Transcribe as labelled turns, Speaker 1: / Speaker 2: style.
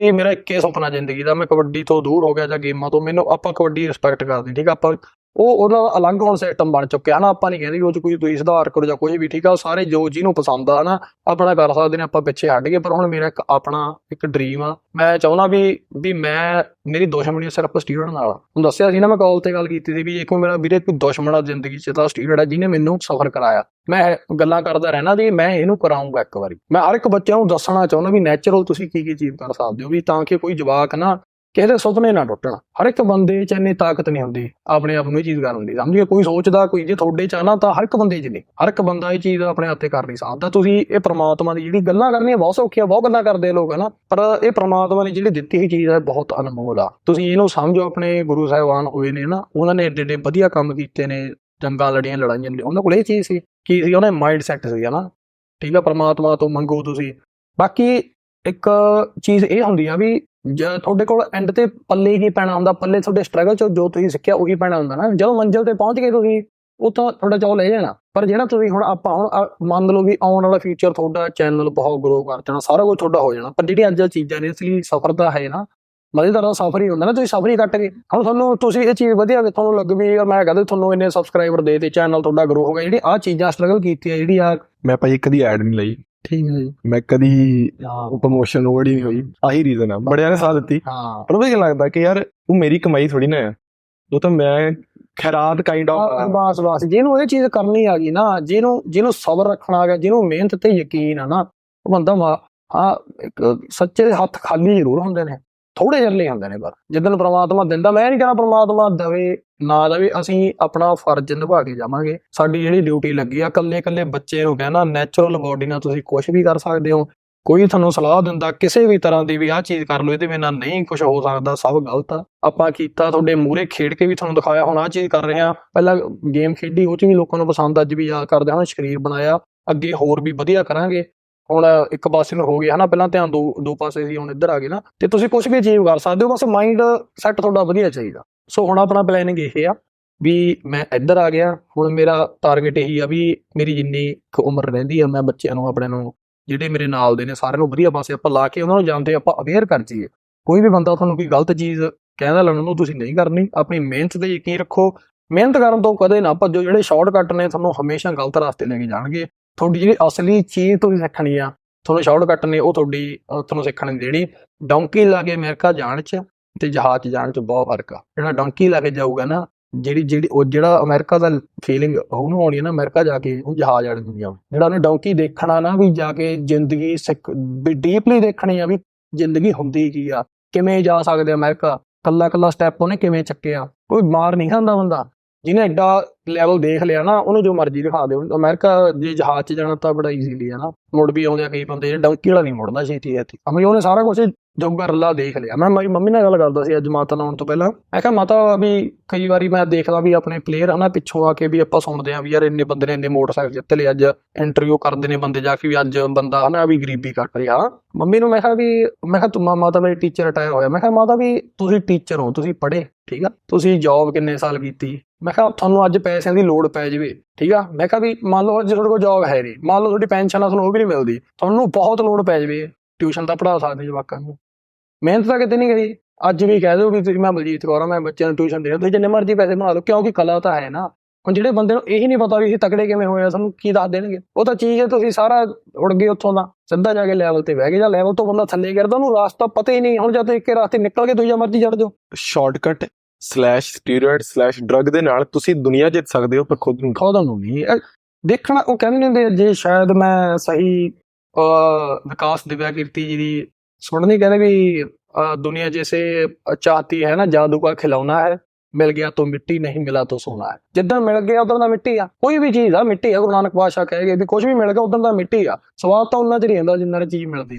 Speaker 1: ਇਹ ਮੇਰਾ ਇੱਕੇ ਸੁਪਨਾ ਜ਼ਿੰਦਗੀ ਦਾ, ਮੈਂ ਕਬੱਡੀ ਤੋਂ ਦੂਰ ਹੋ ਗਿਆ ਜਾਂ ਗੇਮਾਂ ਤੋਂ, ਮੈਨੂੰ ਆਪਾਂ ਕਬੱਡੀ ਰਿਸਪੈਕਟ ਕਰਦੇ ਠੀਕ ਆ? ਆਪਾਂ ਉਹ ਉਹਦਾ ਅਲੱਗ ਹੁਣ ਸਿਸਟਮ ਬਣ ਚੁੱਕਿਆ ਨਾ, ਆਪਾਂ ਨਹੀਂ ਕਹਿੰਦੇ ਉਹ ਚ ਕੋਈ ਤੁਸੀਂ ਸੁਧਾਰ ਕਰੋ ਜਾਂ ਕੋਈ ਵੀ, ਠੀਕ ਆ, ਉਹ ਸਾਰੇ ਜੋ ਜਿਹਨੂੰ ਪਸੰਦ ਆ ਨਾ ਆਪਣਾ ਕਰ ਸਕਦੇ ਨੇ, ਆਪਾਂ ਪਿੱਛੇ ਹਟ ਗਏ, ਪਰ ਹੁਣ ਮੇਰਾ ਇੱਕ ਆਪਣਾ ਇੱਕ ਡ੍ਰੀਮ ਆ। ਮੈਂ ਚਾਹੁੰਦਾ ਵੀ ਵੀ ਮੈਂ, ਮੇਰੀ ਦੁਸ਼ਮਣੀ ਸਿਰਫ ਸਟੂਡੈਂਟ ਨਾਲ। ਹੁਣ ਦੱਸਿਆ ਸੀ ਨਾ ਮੈਂ ਕਾਲ ਤੇ ਗੱਲ ਕੀਤੀ ਸੀ ਵੀ ਇੱਕ ਮੇਰਾ ਵੀਰੇ ਕੋਈ ਦੁਸ਼ਮਣ ਆ ਜ਼ਿੰਦਗੀ 'ਚ, ਤਾਂ ਸਟੂਡੈਂਟ ਆ, ਜਿਹਨੇ ਮੈਨੂੰ ਸਫਰ ਕਰਾਇਆ। ਮੈਂ ਗੱਲਾਂ ਕਰਦਾ ਰਹਿਣਾ ਵੀ ਮੈਂ ਇਹਨੂੰ ਕਰਾਉਂਗਾ ਇੱਕ ਵਾਰੀ। ਮੈਂ ਹਰ ਇੱਕ ਬੱਚੇ ਨੂੰ ਦੱਸਣਾ ਚਾਹੁੰਦਾ ਵੀ ਨੈਚੁਰਲ ਤੁਸੀਂ ਕੀ ਕੀ ਅਚੀਵ ਕਰ ਸਕਦੇ ਹੋ, ਵੀ ਤਾਂ ਕਿ ਕੋਈ ਜਵਾਕ ਨਾ ਕਿਸੇ ਦੇ ਸੁਪਨੇ ਨਾ ਟੁੱਟਣ। ਹਰ ਇੱਕ ਬੰਦੇ 'ਚ ਇੰਨੀ ਤਾਕਤ ਨਹੀਂ ਹੁੰਦੀ। ਆਪਣੇ ਆਪ ਨੂੰ ਇਹ ਚੀਜ਼ ਕਰਨ ਦੀ ਸਮਝੀਏ ਕੋਈ ਸੋਚਦਾ, ਕੋਈ ਜੇ ਤੁਹਾਡੇ 'ਚ ਆ ਤਾਂ ਹਰ ਇੱਕ ਬੰਦੇ 'ਚ ਨਹੀਂ। ਹਰ ਇੱਕ ਬੰਦਾ ਇਹ ਚੀਜ਼ ਆਪਣੇ ਹੱਥੇ ਕਰ ਨਹੀਂ ਸਕਦਾ। ਤੁਸੀਂ ਇਹ ਪ੍ਰਮਾਤਮਾ ਦੀ ਜਿਹੜੀ ਗੱਲਾਂ ਕਰਨੀਆਂ ਬਹੁਤ ਸੌਖੀਆਂ, ਬਹੁਤ ਗੱਲਾਂ ਕਰਦੇ ਲੋਕ, ਹਨਾ? ਪਰ ਇਹ ਪ੍ਰਮਾਤਮਾ ਨੇ ਜਿਹੜੀ ਦਿੱਤੀ ਹੋਈ ਚੀਜ਼ ਹੈ, ਬਹੁਤ ਅਨਮੋਲ ਆ। ਤੁਸੀਂ ਇਹਨੂੰ ਸਮਝੋ, ਆਪਣੇ ਗੁਰੂ ਸਾਹਿਬਾਨ ਹੋਏ ਨੇ ਨਾ ਉਹਨਾਂ ਨੇ ਏਡੇ ਏਡੇ ਵਧੀਆ ਕੰਮ ਕੀਤੇ ਨੇ, ਜੰਗਾਂ ਲੜੀਆਂ, ਲੜਾਈਆਂ ਉਹਨਾਂ ਕੋਲ ਇਹ ਚੀਜ਼ ਸੀ ਕੀ ਸੀ, ਉਹਨਾਂ ਮਾਈਂਡ ਸੈੱਟ ਸੀ, ਹਨਾ? ਠੀਕ ਆ, ਪ੍ਰਮਾਤਮਾ ਤੋਂ ਮੰਗੋ ਤੁਸੀਂ। ਬਾਕੀ ਇੱਕ ਚੀਜ਼ ਇਹ ਹੁੰਦੀ ਆ ਵੀ ਤੁਹਾਡੇ ਕੋਲ ਐਂਡ ਤੇ ਪੱਲੇ ਹੀ ਪੈਣਾ ਹੁੰਦਾ, ਪੱਲੇ ਤੁਹਾਡੇ ਸਟਰਗਲ ਚ ਜੋ ਤੁਸੀਂ ਸਿੱਖਿਆ ਉਹੀ ਪੈਣਾ ਹੁੰਦਾ ਨਾ। ਜਦੋਂ ਮੰਜ਼ਿਲ ਤੇ ਪਹੁੰਚ ਗਏ ਤੁਸੀਂ ਉਹ ਤਾਂ ਤੁਹਾਡਾ ਚੌ ਲੈ ਜਾਣਾ। ਪਰ ਜਿਹੜਾ ਤੁਸੀਂ ਹੁਣ ਆਪਾਂ ਹੁਣ ਮੰਨ ਲਓ ਵੀ ਆਉਣ ਵਾਲਾ ਫਿਊਚਰ ਤੁਹਾਡਾ ਚੈਨਲ ਬਹੁਤ ਗਰੋ ਕਰ ਜਾਣਾ ਸਾਰਾ ਕੁਝ ਤੁਹਾਡਾ ਹੋ ਜਾਣਾ। ਪਰ ਜਿਹੜੀ ਅੱਜ ਚੀਜ਼ਾਂ ਨੇ, ਇਸ ਲਈ ਸਫਰ ਦਾ ਹੈ ਨਾ। ਮਜ਼ੇਦਾਰ ਦਾ ਸਫਰ ਹੀ ਹੁੰਦਾ ਨਾ, ਤੁਸੀਂ ਸਫਰ ਹੀ ਕੱਟ ਗਏ। ਹੁਣ ਤੁਹਾਨੂੰ, ਤੁਸੀਂ ਇਹ ਚੀਜ਼ ਵਧੀਆ ਤੁਹਾਨੂੰ ਲੱਗ ਵੀ ਯਾਰ ਮੈਂ ਕਹਦਾ ਤੁਹਾਨੂੰ ਇੰਨੇ ਸਬਸਕ੍ਰਾਈਬਰ ਦੇ ਤੇ ਚੈਨਲ ਤੁਹਾਡਾ ਗਰੋ ਹੋ ਗਿਆ। ਜਿਹੜੀ ਆ ਚੀਜ਼ਾਂ ਸਟਰਗਲ ਕੀਤੀ ਹੈ ਜਿਹੜੀ ਆ
Speaker 2: ਮੈਂ ਭਾਈ ਕਦੀ ਐਡ ਨਹੀਂ ਲਈ।
Speaker 1: ਠੀਕ ਹੈ ਜੀ।
Speaker 2: ਮੈਂ ਕਦੀ ਪ੍ਰਮੋਸ਼ਨ ਵਰਡ ਹੀ ਨਹੀਂ ਹੋਈ। ਆਹੀ ਰੀਜ਼ਨ ਆ। ਬੜਿਆਂ ਨੇ ਸਾਥ ਦਿੱਤੀ।
Speaker 1: ਹਾਂ।
Speaker 2: ਪਰ ਉਹ ਕੀ ਲੱਗਦਾ ਕਿ ਯਾਰ ਉਹ ਮੇਰੀ ਕਮਾਈ ਥੋੜੀ ਨਾ ਹੈ ਉਹ ਤਾਂ ਮੈਂ ਖੈਰਾਤ ਕਾਈਂਡ ਆਫ
Speaker 1: ਬਸ ਬਸ। ਜਿਹਨੂੰ ਇਹ ਚੀਜ਼ ਕਰਨੀ ਆ ਗਈ ਨਾ ਜਿਹਨੂੰ ਜਿਹਨੂੰ ਸਬਰ ਰੱਖਣਾ ਆ ਗਿਆ ਜਿਹਨੂੰ ਮਿਹਨਤ ਤੇ ਯਕੀਨ ਆ ਨਾ ਉਹ ਬੰਦਾ ਇੱਕ ਸੱਚੇ ਹੱਥ ਖਾਲੀ ਜ਼ਰੂਰ ਹੁੰਦੇ ਨੇ। ਥੋੜੇ ਜਿਹੇ ਲਈ ਹੁੰਦੇ ਨੇ ਪਰ ਜਿੱਦਨ ਪ੍ਰਮਾਤਮਾ ਦਿੰਦਾ, ਮੈਂ ਨਹੀਂ ਕਹਿੰਦਾ ਪ੍ਰਮਾਤਮਾ ਦਵੇ, ਨਾ ਦਵੇ, ਅਸੀਂ ਆਪਣਾ ਫਰਜ਼ ਨਿਭਾ ਕੇ ਜਾਵਾਂਗੇ। ਸਾਡੀ ਜਿਹੜੀ ਡਿਊਟੀ ਲੱਗੀ ਆ ਕੱਲੇ ਕੱਲੇ ਬੱਚੇ ਨੂੰ ਕਹਿਣਾ ਨੈਚੁਰਲ ਬੋਡੀ ਨਾਲ ਤੁਸੀਂ ਕੁਝ ਵੀ ਕਰ ਸਕਦੇ ਹੋ। ਕੋਈ ਤੁਹਾਨੂੰ ਸਲਾਹ ਦਿੰਦਾ, ਕਿਸੇ ਵੀ ਤਰ੍ਹਾਂ ਦੀ ਵੀ ਆਹ ਚੀਜ਼ ਕਰ ਲਓ, ਇਹਦੇ ਬਿਨਾਂ ਨਹੀਂ ਕੁਝ ਹੋ ਸਕਦਾ, ਸਭ ਗਲਤ ਆ। ਆਪਾਂ ਕੀਤਾ, ਤੁਹਾਡੇ ਮੂਹਰੇ ਖੇਡ ਕੇ ਵੀ ਤੁਹਾਨੂੰ ਦਿਖਾਇਆ, ਹੁਣ ਆਹ ਚੀਜ਼ ਕਰ ਰਹੇ ਆ ਪਹਿਲਾਂ ਗੇਮ ਖੇਡੀ, ਉਹ ਚ ਵੀ ਲੋਕਾਂ ਨੂੰ ਪਸੰਦ ਅੱਜ ਵੀ ਯਾਦ ਕਰਦੇ ਹਨ ਸਰੀਰ ਬਣਾਇਆ, ਅੱਗੇ ਹੋਰ ਵੀ ਵਧੀਆ ਕਰਾਂਗੇ। ਹੁਣ ਇੱਕ ਪਾਸੇ ਨੂੰ ਹੋ ਗਿਆ ਹਨਾ, ਪਹਿਲਾਂ ਧਿਆਨ ਦੋ ਦੋ ਪਾਸੇ ਸੀ, ਹੁਣ ਇੱਧਰ ਆ ਗਏ ਨਾ। ਤੇ ਤੁਸੀਂ ਕੁਝ ਵੀ ਅਚੀਵ ਕਰ ਸਕਦੇ ਹੋ, ਬਸ ਮਾਈਂਡ ਸੈੱਟ ਤੁਹਾਡਾ ਵਧੀਆ ਚਾਹੀਦਾ। ਸੋ ਹੁਣ ਆਪਣਾ ਪਲੈਨਿੰਗ ਇਹ ਆ ਵੀ ਮੈਂ ਇੱਧਰ ਆ ਗਿਆ, ਹੁਣ ਮੇਰਾ ਟਾਰਗੇਟ ਇਹੀ ਆ ਵੀ ਮੇਰੀ ਜਿੰਨੀ ਉਮਰ ਰਹਿੰਦੀ ਆ, ਮੈਂ ਬੱਚਿਆਂ ਨੂੰ, ਆਪਣੇ ਨੂੰ, ਜਿਹੜੇ ਮੇਰੇ ਨਾਲ ਦੇ ਨੇ, ਸਾਰਿਆਂ ਨੂੰ ਵਧੀਆ ਪਾਸੇ ਆਪਾਂ ਲਾ ਕੇ ਉਹਨਾਂ ਨੂੰ ਜਾਣਦੇ ਆਪਾਂ ਅਵੇਅਰ ਕਰ ਜਾਈਏ। ਕੋਈ ਵੀ ਬੰਦਾ ਤੁਹਾਨੂੰ ਕੋਈ ਗਲਤ ਚੀਜ਼ ਕਹਿੰਦਾ ਲੈਣ ਨੂੰ, ਤੁਸੀਂ ਨਹੀਂ ਕਰਨੀ। ਆਪਣੀ ਮਿਹਨਤ ਤੇ ਯਕੀਨ ਰੱਖੋ। ਮਿਹਨਤ ਕਰਨ ਤੋਂ ਕਦੇ ਨਾ ਭੱਜੋ, ਜਿਹੜੇ ਸ਼ਾਰਟਕਟ ਨੇ, ਤੁਹਾਨੂੰ ਹਮੇਸ਼ਾ ਗਲਤ ਰਸਤੇ ਲੈ ਕੇ ਜਾਣਗੇ। ਤੁਹਾਡੀ ਜਿਹੜੀ ਅਸਲੀ ਚੀਜ਼ ਤੁਸੀਂ ਸਿੱਖਣੀ ਆ, ਤੁਹਾਨੂੰ ਸ਼ਾਰਟਕਟ ਨੇ ਉਹ ਤੁਹਾਡੀ ਤੁਹਾਨੂੰ ਸਿੱਖਣ ਨਹੀਂ ਦੇਣੀ। ਡੌਂਕੀ ਲਾ ਕੇ ਅਮਰੀਕਾ ਜਾਣ ਚ ਤੇ ਜਹਾਜ਼ 'ਚ ਜਾਣ ਚ ਬਹੁਤ ਫ਼ਰਕ ਆ। ਜਿਹੜਾ ਡੌਂਕੀ ਲਾ ਕੇ ਜਾਊਗਾ ਨਾ, ਜਿਹੜੀ ਜਿਹੜੀ ਉਹ ਜਿਹੜਾ ਅਮਰੀਕਾ ਦਾ ਫੀਲਿੰਗ ਉਹਨੂੰ ਆਉਣੀ ਨਾ, ਅਮਰੀਕਾ ਜਾ ਕੇ ਉਹ ਜਹਾਜ਼ ਵਾਲੀ ਦੁਨੀਆ ਜਿਹੜਾ ਉਹਨੇ ਡੌਂਕੀ ਦੇਖਣਾ ਨਾ ਵੀ ਜਾ ਕੇ ਜ਼ਿੰਦਗੀ ਸਿੱਖ, ਵੀ ਡੀਪਲੀ ਦੇਖਣੀ ਆ ਵੀ ਜ਼ਿੰਦਗੀ ਹੁੰਦੀ ਕੀ ਆ, ਕਿਵੇਂ ਜਾ ਸਕਦੇ ਆ ਅਮਰੀਕਾ ਕੱਲਾ ਕੱਲਾ ਸਟੈਪ ਉਹਨੇ ਕਿਵੇਂ ਚੱਕਿਆ। ਕੋਈ ਮਾਰ ਨਹੀਂ ਖਾਂਦਾ ਬੰਦਾ। ਜਿਹਨੇ ਐਡਾ ਲੈਵਲ ਦੇਖ ਲਿਆ ਨਾ, ਉਹਨੂੰ ਜੋ ਮਰਜ਼ੀ ਦਿਖਾ ਦਿਓ। ਅਮਰੀਕਾ ਜੇ ਜਹਾਜ਼ 'ਚ ਜਾਣਾ ਤਾਂ ਬੜਾ ਈਜ਼ੀਲੀ ਆ ਨਾ। ਮੁੜ ਵੀ ਆਉਂਦੇ ਆ ਕਈ ਬੰਦੇ, ਜਿਹੜੇ ਡੌਂਕੀ ਵਾਲਾ ਨਹੀਂ ਮੁੜਦਾ ਛੇਤੀ ਛੇਤੀ। ਅਮੀ, ਉਹਨੇ ਸਾਰਾ ਕੁਝ ਜੋਗਾ ਰੱਲਾ ਦੇਖ ਲਿਆ। ਮੈਂ ਮੇਰੀ ਮੰਮੀ ਨਾਲ ਗੱਲ ਕਰਦਾ ਸੀ ਅੱਜ ਮਾਤਾ ਨਾਲ ਆਉਣ ਤੋਂ ਪਹਿਲਾਂ। ਮੈਂ ਕਿਹਾ, ਮਾਤਾ ਵੀ ਕਈ ਵਾਰੀ ਮੈਂ ਦੇਖਦਾ ਵੀ ਆਪਣੇ ਪਲੇਅਰ ਹਨਾ ਪਿੱਛੋਂ ਆ ਕੇ ਵੀ ਆਪਾਂ ਸੁਣਦੇ ਆ ਵੀ ਯਾਰ ਇੰਨੇ ਬੰਦੇ ਨੇ ਇੰਨੇ ਮੋਟਰਸਾਈਕਲ ਜਿੱਤ ਲਏ, ਅੱਜ ਇੰਟਰਵਿਊ ਕਰਦੇ ਨੇ ਬੰਦੇ ਜਾ ਕੇ ਵੀ ਅੱਜ ਬੰਦਾ ਹਨਾ ਵੀ ਗਰੀਬੀ ਕੱਟ ਰਿਹਾ। ਮੰਮੀ ਨੂੰ ਮੈਂ ਕਿਹਾ ਵੀ, ਮੈਂ ਕਿਹਾ, ਤੂੰ ਮਾਤਾ ਮੇਰੇ ਟੀਚਰ ਰਿਟਾਇਰ ਹੋਇਆ। ਮੈਂ ਕਿਹਾ, ਮਾਤਾ ਵੀ ਤੁਸੀਂ ਟੀਚਰ ਹੋ, ਤੁਸੀਂ ਪੜ੍ਹੇ ਠੀਕ ਆ? ਤੁਸੀਂ ਜੌਬ ਕਿੰਨੇ ਸਾਲ ਕੀਤੀ? ਮੈਂ ਕਿਹਾ ਤੁਹਾਨੂੰ ਅੱਜ ਪੈਸਿਆਂ ਦੀ ਲੋੜ ਪੈ ਜਾਵੇ, ਠੀਕ ਆ? ਮੈਂ ਕਿਹਾ ਵੀ ਮੰਨ ਲਓ ਜੇ ਤੁਹਾਡੇ ਕੋਲ ਜੌਬ ਹੈ ਨਹੀਂ ਮੰਨ ਲਓ ਤੁਹਾਡੀ ਪੈਨਸ਼ਨ ਆ, ਤੁਹਾਨੂੰ ਉਹ ਵੀ ਨਹੀਂ ਮਿਲਦੀ, ਤੁਹਾਨੂੰ ਬਹੁਤ ਲੋੜ ਪੈ ਜਾਵੇ ਟਿਊਸ਼ਨ ਤਾਂ ਪੜ੍ਹਾ ਸਕਦੇ ਜਵਾਕਾਂ ਨੂੰ। ਮਿਹਨਤ ਤਾਂ ਕਿਤੇ ਨਹੀਂ ਕਰੀ। ਅੱਜ ਵੀ ਕਹਿ ਦਿਓ ਵੀ ਤੁਸੀਂ, ਮੈਂ ਬਲਜੀਤ ਕੌਰ ਆ, ਮੈਂ ਬੱਚਿਆਂ ਨੂੰ ਟਿਊਸ਼ਨ ਦੇ ਰਿਹਾ, ਤੁਸੀਂ ਜਿੰਨੇ ਮਰਜ਼ੀ ਪੈਸੇ ਬਣਾ ਲਓ, ਕਿਉਂਕਿ ਕਲਾ ਤਾਂ ਹੈ ਨਾ। ਹੁਣ ਜਿਹੜੇ ਬੰਦੇ ਨੂੰ ਇਹ ਹੀ ਨਹੀਂ ਪਤਾ ਵੀ ਅਸੀਂ ਤਕੜੇ ਕਿਵੇਂ ਹੋਏ ਆ, ਸਾਨੂੰ ਕੀ ਦੱਸ ਦੇਣਗੇ? ਉਹ ਤਾਂ ਚੀਜ਼ ਹੈ, ਤੁਸੀਂ ਸਾਰਾ ਉੜ ਗਏ ਉੱਥੋਂ ਦਾ। ਸਿੱਧਾ ਜਾ ਕੇ ਲੈਵਲ ਤੇ ਬਹਿ ਗਏ, ਜਾਂ ਲੈਵਲ ਤੋਂ ਬੰਦਾ ਥੱਲੇ ਗਿਰਦਾ, ਉਹਨੂੰ ਰਾਸਤਾ ਪਤਾ ਹੀ ਨਹੀਂ ਹੁਣ ਜਦ ਇੱਕ ਰਾਸਤੇ ਨਿਕਲ ਕੇ ਦੂਜਾ ਮਰਜ਼ੀ ਚੜ ਜਾਓ।
Speaker 2: Shortcut slash steroid slash drug ਦੇ ਨਾਲ ਤੁਸੀਂ ਦੁਨੀਆ ਜਿੱਤ ਸਕਦੇ ਹੋ ਪਰ ਖੁਦ ਨੂੰ
Speaker 1: ਖੁਦ ਨੂੰ ਨਹੀਂ। ਇਹ ਦੇਖਣਾ ਉਹ ਕਹਿੰਦੇ ਨੇ ਹੁੰਦੇ ਜੇ ਸ਼ਾਇਦ ਮੈਂ ਸਹੀ ਅਹ, ਵਿਕਾਸ ਦਿਵਿਆ ਕੀਰਤੀ ਜੀ ਦੀ ਸੁਣਨੀ ਕਹਿੰਦੇ ਵੀ ਅਹ, ਦੁਨੀਆ ਜੈਸੇ ਚਾਹਤੀ ਹੈ ਨਾ ਜਾਦੂ ਦਾ ਖਿਲੌਣਾ ਹੈ ਮਿਲ ਗਿਆ ਤਾਂ ਮਿੱਟੀ ਨਹੀਂ ਮਿਲਾ ਤਾਂ ਸੋਨਾ ਹੈ। ਜਿੱਦਾਂ ਮਿਲ ਗਿਆ ਉਦੋਂ ਦਾ ਮਿੱਟੀ ਆ। ਕੋਈ ਵੀ ਚੀਜ਼ ਆ ਮਿੱਟੀ ਆ ਗੁਰੂ ਨਾਨਕ ਪਾਤਸ਼ਾਹ ਕਹੇ ਗਏ ਵੀ ਕੁਝ ਵੀ ਮਿਲ ਗਿਆ ਉਦੋਂ ਦਾ ਮਿੱਟੀ ਆ। ਸਵਾਦ ਤਾਂ ਉਹਨਾਂ ਚ ਨਹੀਂ ਹੁੰਦਾ ਜਿੰਨਾ ਚੀਜ਼ ਮਿਲਦੀ।